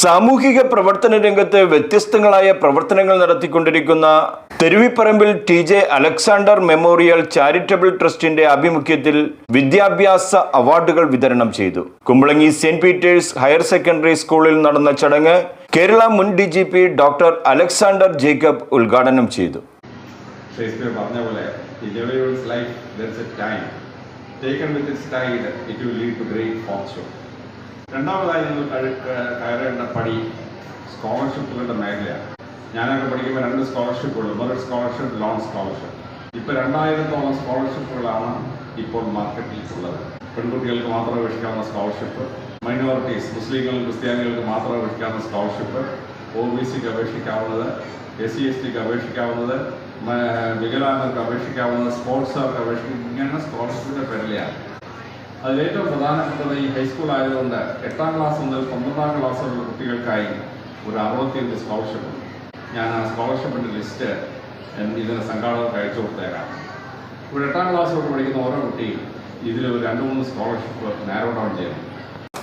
സാമൂഹിക പ്രവർത്തന രംഗത്ത് വ്യത്യസ്തങ്ങളായ പ്രവർത്തനങ്ങൾ നടത്തിക്കൊണ്ടിരിക്കുന്ന Theruvipparambil T J Alexander memorial charitable ട്രസ്റ്റിന്റെ ആഭിമുഖ്യത്തിൽ വിദ്യാഭ്യാസ അവാർഡുകൾ വിതരണം ചെയ്തു. Kumbalangi Saint Peter's higher secondary സ്കൂളിൽ നടന്ന ചടങ്ങ് കേരള മുൻ D G P doctor Alexander Jacob ഉദ്ഘാടനം ചെയ്തു. ഷേക്സ്പിയർ പറഞ്ഞ പോലെ time taken with it will lead to great രണ്ടാമതായി നിങ്ങൾ കയറേണ്ട പടി സ്കോളർഷിപ്പുകളുടെ മേഖലയാണ്. ഞാനൊക്കെ പഠിക്കുമ്പോൾ രണ്ട് സ്കോളർഷിപ്പുകൾ മെറിറ്റ് സ്കോളർഷിപ്പ് ലോൺ സ്കോളർഷിപ്പ്. ഇപ്പോൾ രണ്ടായിരത്തോളം സ്കോളർഷിപ്പുകളാണ് ഇപ്പോൾ മാർക്കറ്റിൽ ഉള്ളത് പെൺകുട്ടികൾക്ക് മാത്രം അപേക്ഷിക്കാവുന്ന സ്കോളർഷിപ്പ് മൈനോറിറ്റീസ് മുസ്ലിങ്ങളും ക്രിസ്ത്യാനികൾക്ക് മാത്രം അപേക്ഷിക്കാവുന്ന സ്കോളർഷിപ്പ് ഒ ബി സിക്ക് അപേക്ഷിക്കാവുന്നത് എസ് സി എസ് ടിക്ക് അപേക്ഷിക്കാവുന്നത് വികലാംഗർക്ക് അപേക്ഷിക്കാവുന്നത് സ്പോർട്സുകാർക്ക് അപേക്ഷിക്കുന്നത് ഇങ്ങനെ സ്കോളർഷിപ്പിന്റെ പേരിലെയാണ് അതിലേറ്റവും പ്രധാനപ്പെട്ടത് ഈ ഹൈസ്കൂൾ ആയതുകൊണ്ട് എട്ടാം ക്ലാസ് മുതൽ പന്ത്രണ്ടാം ക്ലാസ് വരെയുള്ള കുട്ടികൾക്കായി ഒരു അറുപത്തിയഞ്ച് സ്കോളർഷിപ്പ് ഞാൻ ആ സ്കോളർഷിപ്പിന്റെ ലിസ്റ്റ് ഇതിന് സംഘാടകർക്ക് അയച്ചു കൊടുത്തേക്കാം. ഇവിടെ എട്ടാം ക്ലാസ് തൊട്ട് പഠിക്കുന്ന ഓരോ കുട്ടിയും ഇതിൽ രണ്ട് മൂന്ന് സ്കോളർഷിപ്പ് നാരോ ഡൗൺ ചെയ്യണം.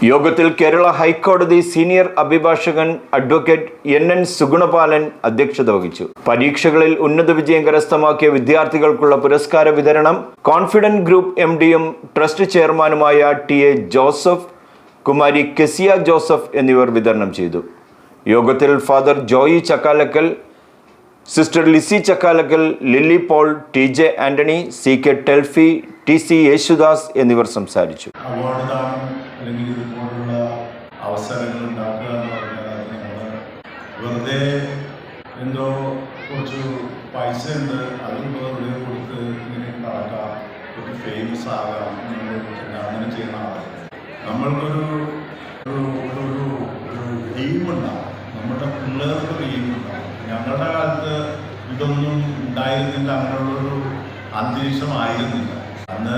യോഗത്തിൽ കേരള ഹൈക്കോടതി സീനിയർ അഭിഭാഷകൻ അഡ്വക്കേറ്റ് എൻ എൻ സുഗുണപാലൻ അധ്യക്ഷത വഹിച്ചു. പരീക്ഷകളിൽ ഉന്നത വിജയം കരസ്ഥമാക്കിയ വിദ്യാർത്ഥികൾക്കുള്ള പുരസ്കാര വിതരണം കോൺഫിഡന്റ് ഗ്രൂപ്പ് എം ഡിയും ട്രസ്റ്റ് ചെയർമാനുമായ T A Joseph Kumari Kezia Joseph എന്നിവർ വിതരണം ചെയ്തു. യോഗത്തിൽ father Joy Chakkalakkal sister Lissy Chakkalakkal Lilly Paul T J Antony C K Telfy T C Yesudas എന്നിവർ സംസാരിച്ചു. അവസരങ്ങൾ ഉണ്ടാക്കുക എന്ന് പറഞ്ഞാൽ അത് വെറുതെ എന്തോ കുറച്ച് പൈസ ഉണ്ട് അത് വെറുതെ കൊടുത്ത് ഇങ്ങനെ നടക്കാം ഒരു ഫേമസ് ആകാം നിങ്ങൾ അങ്ങനെ ചെയ്യുന്ന ആളെ നമ്മൾക്കൊരു ഒരു ഒരു ഉണ്ടാവും. നമ്മുടെ പിള്ളേർക്ക് ഡീം എയിമുണ്ടാവും ഞങ്ങളുടെ കാലത്ത് ഇതൊന്നും ഉണ്ടായിരുന്നില്ല അങ്ങനെയുള്ളൊരു അന്തരീക്ഷമായിരുന്നില്ല അന്ന്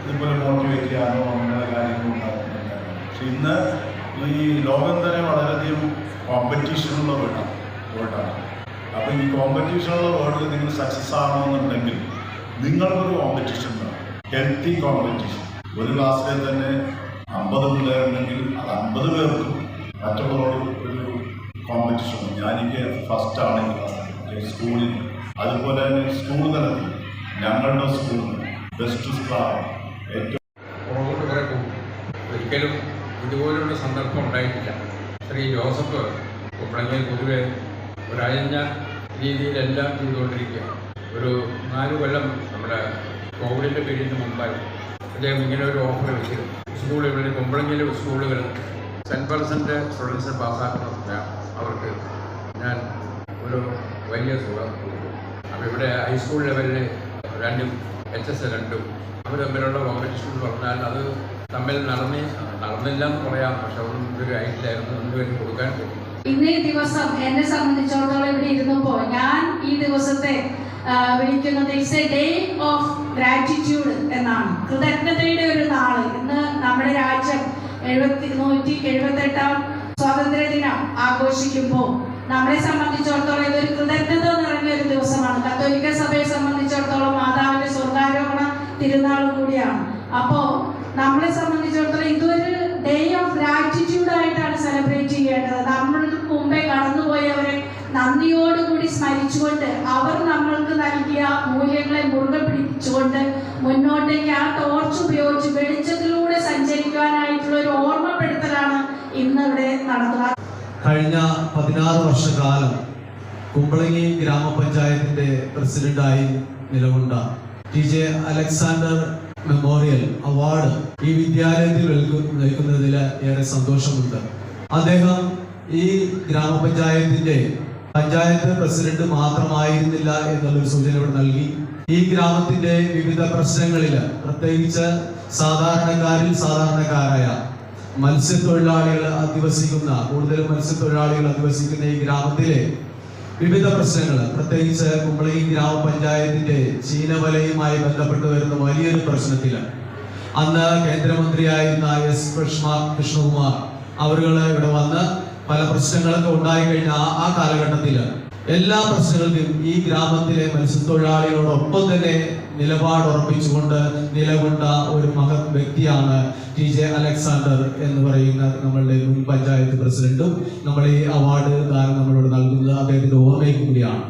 ഇതുപോലെ മോട്ടിവേറ്റ് ചെയ്യാനോ അങ്ങനെയുള്ള കാര്യങ്ങളുണ്ടാകും ഇന്ന് ഈ ലോകം തന്നെ വളരെയധികം കോമ്പറ്റീഷനുള്ള വേർഡാണ് വേർഡാണ് അപ്പോൾ ഈ കോമ്പറ്റീഷനുള്ള വേർഡിൽ നിങ്ങൾ സക്സസ് ആവണമെന്നുണ്ടെങ്കിൽ നിങ്ങൾക്കൊരു കോമ്പറ്റീഷൻ വേണം. ഹെൽത്തി കോമ്പറ്റീഷൻ ഒരു ക്ലാസ്സിലെ തന്നെ അമ്പത് പിള്ളേരുണ്ടെങ്കിൽ അത് അമ്പത് പേർക്കും മറ്റുള്ളവരോട് ഒരു കോമ്പറ്റീഷൻ ഉണ്ട് ഞാനിക്ക് ഫസ്റ്റ് ആണ് ഈ സ്കൂളിൽ അതുപോലെ തന്നെ സ്കൂൾ തലത്തിൽ ഞങ്ങളുടെ സ്കൂളിൽ ബെസ്റ്റ് സ്കൂളാണ് ഏറ്റവും ഇതുപോലുള്ള സന്ദർഭം ഉണ്ടായിട്ടില്ല. ശ്രീ ജോസഫ് കുമ്പളങ്ങിൽ പൊതുവെ ഒരഴിഞ്ഞ രീതിയിലെല്ലാം ചെയ്തുകൊണ്ടിരിക്കുക. ഒരു നാല് കൊല്ലം നമ്മുടെ കോവിഡിന്റെ പീരീഡിന് മുമ്പായി അദ്ദേഹം ഇങ്ങനെ ഒരു ഓഫർ വെച്ചിരുന്നു. സ്കൂളുകളിൽ കുമ്പളങ്ങിയിലെ സ്കൂളുകൾ ടെൻ പെർസെന്റ് സ്റ്റുഡൻസ് പാസ്സാക്കുന്ന അവർക്ക് ഞാൻ ഒരു വലിയ തുക കൊടുക്കും അപ്പോൾ ഇവിടെ ഹൈസ്കൂൾ ലെവലിൽ രണ്ടും എച്ച് എസ് രണ്ടും. അവർ തമ്മിലുള്ള കോമ്പറ്റീഷൻ പറഞ്ഞാൽ അത് തമ്മിൽ നടന്നി നടന്നില്ല എന്ന് പറയാം. പക്ഷെ ഒന്നും ഇതൊരു ആയിട്ടില്ലായിരുന്നു. രണ്ടുപേരും കൊടുക്കാൻ പറ്റും. ഈ ദിവസം എന്നെ സംബന്ധിച്ചിടത്തോളം ഇവിടെ ഇരുന്നപ്പോൾ ഞാൻ ഈ ദിവസത്തെ വിളിക്കുന്നത് it's a day of gratitude എന്നാണ്. കൃതജ്ഞതയുടെ ഒരു നാൾ. ഇന്ന് നമ്മുടെ രാജ്യം എഴുപത്തി നൂറ്റി എഴുപത്തെട്ടാം സ്വാതന്ത്ര്യ ദിനം ആഘോഷിക്കുമ്പോൾ നമ്മളെ സംബന്ധിച്ചിടത്തോളം ഇതൊരു കൃതജ്ഞത നിറഞ്ഞ ഒരു ദിവസമാണ്. കത്തോലിക്ക സഭയെ സംബന്ധിച്ചിടത്തോളം മാതാവിന്റെ സ്വർഗാരോഹണ തിരുനാൾ കൂടിയാണ്. അപ്പോ നമ്മളെ സംബന്ധിച്ചിടത്തോളം ഇതൊരു ഡേ ഓഫ് ഗ്രാറ്റിറ്റ്യൂഡ് ആയിട്ടാണ് സെലിബ്രേറ്റ് ചെയ്യേണ്ടത് നമ്മൾക്ക് മുമ്പേ കടന്നുപോയവരെ നന്ദിയോടുകൂടി സ്മരിച്ചുകൊണ്ട് അവർ നമ്മൾക്ക് നൽകിയ മൂല്യങ്ങളെ മുറുകെ പിടിച്ചുകൊണ്ട് മുന്നോട്ടേക്ക് ആ ടോർച്ച് ഉപയോഗിച്ച് വെളിച്ചത്തിലൂടെ സഞ്ചരിക്കുവാനായിട്ടുള്ള ഒരു ഓർമ്മപ്പെടുത്തലാണ് ഇന്ന് ഇവിടെ നടന്നത്. കഴിഞ്ഞ പതിനാറ് വർഷക്കാലം കുമ്പളങ്ങി ഗ്രാമപഞ്ചായത്തിന്റെ പ്രസിഡന്റായി നിലകൊണ്ട T J Alexander memorial award ഈ വിദ്യാലയത്തിൽ നൽകുന്നതിൽ ഏറെ സന്തോഷമുണ്ട്. അദ്ദേഹം ഈ ഗ്രാമപഞ്ചായത്തിന്റെ പഞ്ചായത്ത് പ്രസിഡന്റ് മാത്രമായിരുന്നില്ല എന്നുള്ളൊരു സൂചന ഇവിടെ നൽകി. ഈ ഗ്രാമത്തിന്റെ വിവിധ പ്രശ്നങ്ങളിൽ പ്രത്യേകിച്ച് സാധാരണക്കാരിൽ സാധാരണക്കാരായ മത്സ്യത്തൊഴിലാളികൾ അധിവസിക്കുന്ന കൂടുതൽ മത്സ്യത്തൊഴിലാളികൾ അധിവസിക്കുന്ന ഈ ഗ്രാമത്തിലെ വിവിധ പ്രശ്നങ്ങൾ പ്രത്യേകിച്ച് കുമ്പളി ഗ്രാമപഞ്ചായത്തിന്റെ ചീനവലയുമായി ബന്ധപ്പെട്ട് വരുന്ന വലിയൊരു പ്രശ്നത്തിൽ അന്ന് കേന്ദ്രമന്ത്രിയായിരുന്ന എസ് കൃഷ്ണ കൃഷ്ണകുമാർ അവരുകൾ ഇവിടെ വന്ന് പല പ്രശ്നങ്ങളൊക്കെ ഉണ്ടായി കഴിഞ്ഞ ആ ആ കാലഘട്ടത്തിൽ എല്ലാ പ്രശ്നങ്ങൾക്കും ഈ ഗ്രാമത്തിലെ മത്സ്യത്തൊഴിലാളികളോടൊപ്പം തന്നെ നിലപാട് ഉറപ്പിച്ചുകൊണ്ട് നിലകൊണ്ട ഒരു മഹത് വ്യക്തിയാണ് ടി ജെ അലക്സാണ്ടർ എന്ന് പറയുന്ന നമ്മളുടെ മുൻ പഞ്ചായത്ത് പ്രസിഡന്റും നമ്മൾ ഈ അവാർഡ് ദാനം നമ്മളോട് നൽകുന്നത് അദ്ദേഹത്തിന്റെ ഓർമ്മയും കൂടിയാണ്.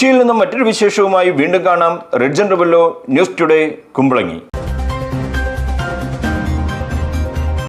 കൊച്ചിയിൽ നിന്നും മറ്റൊരു വിശേഷവുമായി വീണ്ടും കാണാം. റെഡ്ജൻ റബല്ലോ ന്യൂസ് ടുഡേ കുമ്പളങ്ങി.